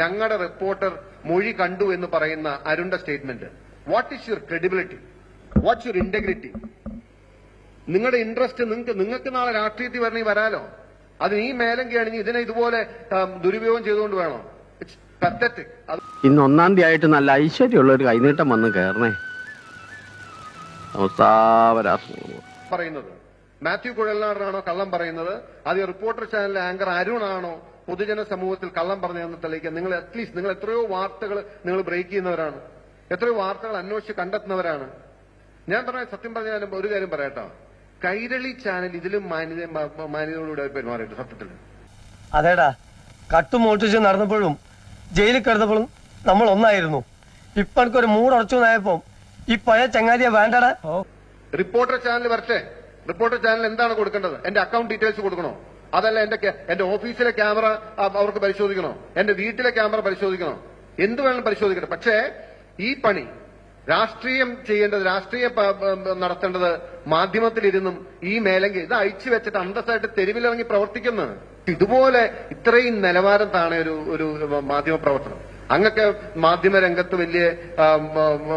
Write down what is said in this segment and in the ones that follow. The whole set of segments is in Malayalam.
ഞങ്ങളുടെ റിപ്പോർട്ടർ മൊഴി കണ്ടു എന്ന് പറയുന്ന അരുണ്ട statement what is your credibility what's your integrity നിങ്ങളുടെ ഇൻട്രസ്റ്റ് നിങ്ങൾക്ക് നിങ്ങൾക്ക് നാളെ രാഷ്ട്രീയത്തിൽ വരണി വരാലോ? അത് ഈ ആണെങ്കിൽ ഇതിനെ ഇതുപോലെ ദുരുപയോഗം ചെയ്തുകൊണ്ട് വേണോ? ഇറ്റ്സ് പത്തറ്റിക് ഇന്ന് ഒന്നാം തീയതി ആയിട്ട് നല്ല ഐശ്വര്യമുള്ള ഒരു കൈനീട്ടം വന്ന് കയറണേ പറയുന്നത്. മാത്യു കുഴൽനാടനാണോ കള്ളം പറയുന്നത്? അത് റിപ്പോർട്ടർ ചാനലിലെ ആങ്കർ അരുണാണോ? പൊതുജന സമൂഹത്തിൽ കള്ളം പറഞ്ഞതെന്ന് തെളിയിക്കാൻ നിങ്ങൾ അറ്റ്ലീസ്റ്റ് നിങ്ങൾ എത്രയോ വാർത്തകൾ നിങ്ങൾ ബ്രേക്ക് ചെയ്യുന്നവരാണ്. എത്രയോ വാർത്തകൾ അന്വേഷിച്ച് കണ്ടെത്തുന്നവരാണ്. ഞാൻ പറഞ്ഞ സത്യം പറഞ്ഞാലും ഒരു കാര്യം പറയട്ടോ. കൈരളി ചാനൽ ഇതിലും മാന്യത മാന്യതയോടുകൂടെ പെരുമാറിയിട്ട് സത്യത്തിൽ. അതേടാ കട്ടും മോട്ടിച്ച് നടന്നപ്പോഴും ജയിലിൽ കിടന്നപ്പോഴും നമ്മൾ ഒന്നായിരുന്നു. ഇപ്പൊ എനിക്കൊരു മൂടുറച്ചു നായപ്പോ ഈ പഴയ ചങ്ങാതിയെ വേണ്ടടാ. റിപ്പോർട്ടർ ചാനൽ വരട്ടെ. റിപ്പോർട്ടർ ചാനൽ എന്താണ് കൊടുക്കേണ്ടത്? എന്റെ അക്കൗണ്ട് ഡീറ്റെയിൽസ് കൊടുക്കണോ? അതല്ല എന്റെ എന്റെ ഓഫീസിലെ ക്യാമറ അവർക്ക് പരിശോധിക്കണോ? എന്റെ വീട്ടിലെ ക്യാമറ പരിശോധിക്കണോ? എന്ത് വേണം പരിശോധിക്കണം പക്ഷേ ഈ പണി രാഷ്ട്രീയം ചെയ്യേണ്ടത് രാഷ്ട്രീയ നടത്തേണ്ടത് മാധ്യമത്തിലിരുന്നും ഈ മേലെങ്കിൽ ഇത് അയച്ചു വെച്ചിട്ട് അന്തസ്സായിട്ട് തെരുവിലിറങ്ങി പ്രവർത്തിക്കുന്നു. ഇതുപോലെ ഇത്രയും നിലവാരം താണ ഒരു ഒരു മാധ്യമ പ്രവർത്തനം. അങ്ങൊക്കെ മാധ്യമരംഗത്ത് വലിയ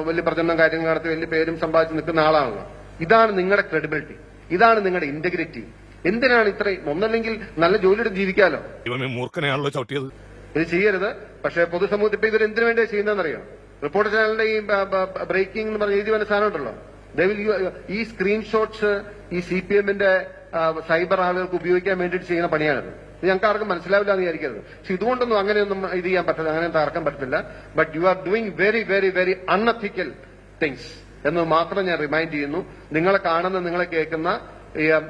വലിയ പ്രചരണം കാര്യങ്ങൾ നടത്തി വലിയ പേരും സമ്പാദിച്ച് നിൽക്കുന്ന ആളാണല്ലോ. ഇതാണ് നിങ്ങളുടെ ക്രെഡിബിലിറ്റി ഇതാണ് നിങ്ങളുടെ ഇന്റഗ്രിറ്റി എന്തിനാണ് ഇത്രയും? ഒന്നല്ലെങ്കിൽ നല്ല ജോലിയുടെ ജീവിക്കാലോ? മൂർഖനെയാണല്ലോ ചവിട്ടിയത്. ഇത് ചെയ്യരുത്. പക്ഷേ പൊതുസമൂഹത്തിൽ ഇപ്പൊ ഇവർ എന്തിനു വേണ്ടിയാണ് ചെയ്യുന്നതെന്നറിയോ? റിപ്പോർട്ടർ ചാനലിന്റെ ഈ ബ്രേക്കിംഗ് എന്ന് പറഞ്ഞ എഴുതി വന്ന സാധനം ഉണ്ടല്ലോ? Use- ഈ സ്ക്രീൻഷോട്ട്സ് ഈ സി പി എമ്മിന്റെ സൈബർ ആളുകൾക്ക് ഉപയോഗിക്കാൻ വേണ്ടിയിട്ട് ചെയ്യുന്ന പണിയാണിത്. ഇത് ഞങ്ങൾക്ക് ആർക്കും മനസ്സിലാവില്ല എന്ന് വിചാരിക്കരുത്. പക്ഷെ ഇതുകൊണ്ടൊന്നും അങ്ങനെയൊന്നും ഇത് ചെയ്യാൻ പറ്റില്ല അങ്ങനെ തകർക്കാൻ പറ്റത്തില്ല. But you are doing very very very unethical things എന്ന് മാത്രം ഞാൻ റിമൈൻഡ് ചെയ്യുന്നു. നിങ്ങളെ കാണുന്ന നിങ്ങളെ കേൾക്കുന്ന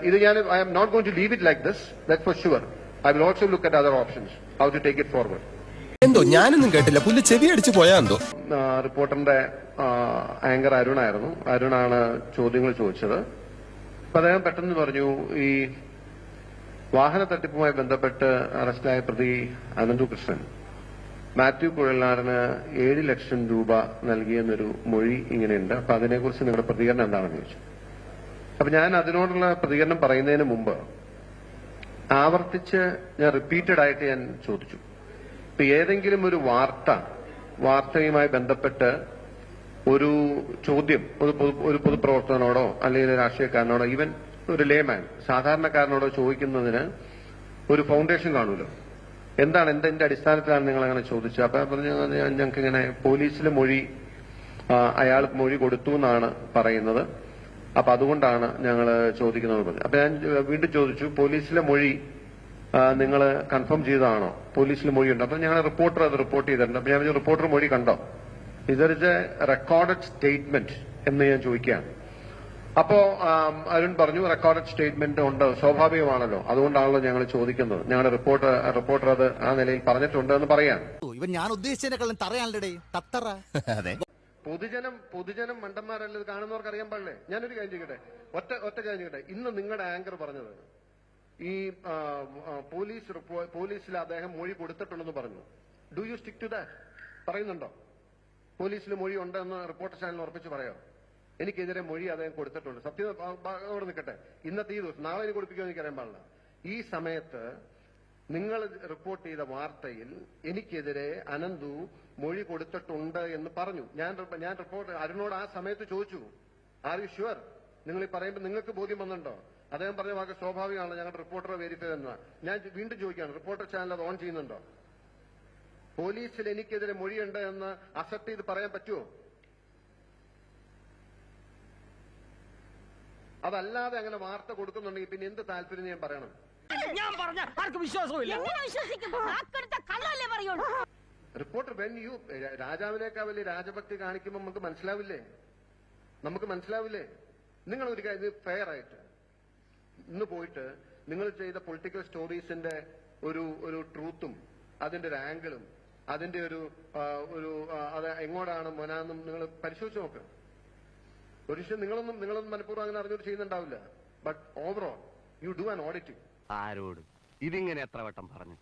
ഇത് ഞാൻ I am not going to leave it like this that for sure I will also look at other options how to take it forward എന്തോ ഞാനൊന്നും കേട്ടില്ല. പുല്ല് ചെവി അടിച്ചു പോയാ എന്തോ? റിപ്പോർട്ടറിന്റെ ആങ്കർ അരുണായിരുന്നു അരുണാണ് ചോദ്യങ്ങൾ ചോദിച്ചത്. അപ്പൊ അദ്ദേഹം പെട്ടെന്ന് പറഞ്ഞു ഈ വാഹന തട്ടിപ്പുമായി ബന്ധപ്പെട്ട് അറസ്റ്റിലായ പ്രതി അനന്തു കൃഷ്ണൻ. മാത്യു കുഴലാറിന് ഏഴ് ലക്ഷം രൂപ നൽകിയെന്നൊരു മൊഴി ഇങ്ങനെയുണ്ട്. അപ്പൊ അതിനെക്കുറിച്ച് നിങ്ങളുടെ പ്രതികരണം എന്താണെന്ന് ചോദിച്ചു. അപ്പൊ ഞാൻ അതിനോടുള്ള പ്രതികരണം പറയുന്നതിന് മുമ്പ് ആവർത്തിച്ച് ഞാൻ റിപ്പീറ്റഡ് ആയിട്ട് ഞാൻ ചോദിച്ചു. ഇപ്പൊ ഏതെങ്കിലും ഒരു വാർത്ത വാർത്തയുമായി ബന്ധപ്പെട്ട് ഒരു ചോദ്യം ഒരു പൊതു- ഒരു പൊതുപ്രവർത്തകനോടോ അല്ലെങ്കിൽ രാഷ്ട്രീയക്കാരനോടോ ഈവൻ ഒരു ലേമാൻ സാധാരണക്കാരനോടോ ചോദിക്കുന്നതിന് ഒരു ഫൗണ്ടേഷൻ കാണുമല്ലോ എന്താണ് എന്തിന്റെ അടിസ്ഥാനത്തിലാണ് നിങ്ങൾ അങ്ങനെ ചോദിച്ചത്? അപ്പൊ പറഞ്ഞു ഞങ്ങൾക്ക് ഇങ്ങനെ പോലീസിലെ മൊഴി അയാൾക്ക് അയാൾ മൊഴി കൊടുത്തു എന്നാണ് പറയുന്നത്. അപ്പൊ അതുകൊണ്ടാണ് ഞങ്ങൾ ചോദിക്കുന്നത് പറഞ്ഞു അപ്പൊ ഞാൻ വീണ്ടും ചോദിച്ചു പോലീസിലെ മൊഴി നിങ്ങൾ കൺഫേം ചെയ്തതാണോ? പോലീസിൽ ഉണ്ട്. അപ്പൊ ഞങ്ങൾ റിപ്പോർട്ടർ അത് റിപ്പോർട്ട് ചെയ്തിട്ടുണ്ട്. അപ്പൊ ഞാൻ റിപ്പോർട്ടർ മൊഴി കണ്ടോ? ഇതൊരു റെക്കോർഡഡ് സ്റ്റേറ്റ്മെന്റ് എന്ന് ഞാൻ ചോദിക്കുകയാണ്. അപ്പോ അരുൺ പറഞ്ഞു റെക്കോർഡഡ് സ്റ്റേറ്റ്മെന്റ് ഉണ്ട്. സ്വാഭാവികമാണല്ലോ. അതുകൊണ്ടാണല്ലോ ഞങ്ങൾ ചോദിക്കുന്നത്. ഞങ്ങളുടെ റിപ്പോർട്ടർ റിപ്പോർട്ടർ അത് ആ നിലയിൽ പറഞ്ഞിട്ടുണ്ട് എന്ന് പറയാം ഇവൻ ഞാൻ ഉദ്ദേശിച്ചതിനെക്കാളും തറയാണല്ലേ തത്തറ. അതെ. പൊതുജനം പൊതുജനം മണ്ടന്മാരല്ലത് കാണുന്നവർക്ക് അറിയാൻ പാടില്ലേ? ഞാനൊരു കാര്യം ചെയ്യട്ടെ ഒറ്റ ഒറ്റ കാര്യം ചെയ്യട്ടെ ഇന്ന് നിങ്ങളുടെ ആങ്കർ പറഞ്ഞത് ഈ പോലീസ് പോലീസിൽ അദ്ദേഹം മൊഴി കൊടുത്തിട്ടുണ്ടെന്ന് പറഞ്ഞു. Do you stick to that പറയുന്നുണ്ടോ? പോലീസിൽ മൊഴി ഉണ്ടെന്ന് റിപ്പോർട്ടർ ചാനൽ ഉറപ്പിച്ച് പറയോ? എനിക്കെതിരെ മൊഴി അദ്ദേഹം കൊടുത്തിട്ടുണ്ട്. സത്യം അവിടെ നിൽക്കട്ടെ. ഇന്നത്തെ ഈ ദിവസം നാളെ ഇനി കൊടുപ്പിക്കുമെന്ന് എനിക്കറിയാൻ പാടില്ല. ഈ സമയത്ത് നിങ്ങൾ റിപ്പോർട്ട് ചെയ്ത വാർത്തയിൽ എനിക്കെതിരെ അനന്തു മൊഴി കൊടുത്തിട്ടുണ്ട് എന്ന് പറഞ്ഞു. ഞാൻ ഞാൻ റിപ്പോർട്ട് അരുണോട് ആ സമയത്ത് ചോദിച്ചു. ആർ യു ഷുവർ നിങ്ങൾ ഈ പറയുമ്പോൾ നിങ്ങൾക്ക് ബോധ്യം വന്നിട്ടുണ്ടോ? അദ്ദേഹം പറഞ്ഞ വാക്ക് സ്വാഭാവികമാണ് ഞങ്ങളുടെ റിപ്പോർട്ടറെ വെരിഫൈ എന്ന് ഞാൻ വീണ്ടും ചോദിക്കുകയാണ് റിപ്പോർട്ടർ ചാനൽ അത് ഓൺ ചെയ്യുന്നുണ്ടോ? പോലീസിൽ എനിക്കെതിരെ മൊഴിയുണ്ട് എന്ന് അസെപ്റ്റ് ചെയ്ത് പറയാൻ പറ്റുമോ അതല്ലാതെ അങ്ങനെ വാർത്ത കൊടുക്കുന്നുണ്ടെങ്കിൽ പിന്നെ എന്ത് താല്പര്യം ഞാൻ പറയണം. ഞാൻ പറഞ്ഞ ആർക്കും വിശ്വാസമില്ല എങ്ങനെ വിശ്വസിക്കും. നാക്കെടുത്ത കള്ളല്ലേ പറയുള്ളൂ. റിപ്പോർട്ടർ വെൻ യു രാജാവിനേക്കാൾ വലിയ രാജഭക്തി കാണിക്കുമ്പോൾ നമുക്ക് മനസ്സിലാവില്ലേ? നമുക്ക് മനസ്സിലാവില്ലേ? നിങ്ങൾ ഒരു കാര്യം ഇത് ഫെയർ ആയിട്ട്. ഇന്ന് പോയിട്ട് നിങ്ങൾ ചെയ്ത പൊളിറ്റിക്കൽ സ്റ്റോറീസിന്റെ ഒരു ഒരു ട്രൂത്തും അതിന്റെ ഒരു ആംഗിളും അതിന്റെ ഒരു ഒരു അത് എങ്ങോട്ടാണ് മോനാന്നും നിങ്ങൾ പരിശോധിച്ച് നോക്ക്. ഒരു നിങ്ങളൊന്നും നിങ്ങളൊന്നും മനഃപൂർവം അങ്ങനെ അറിഞ്ഞൊരു ചെയ്യുന്നുണ്ടാവില്ല. But overall you do an auditing ആരോട്? ഇതിങ്ങനെ എത്ര വട്ടം പറഞ്ഞു?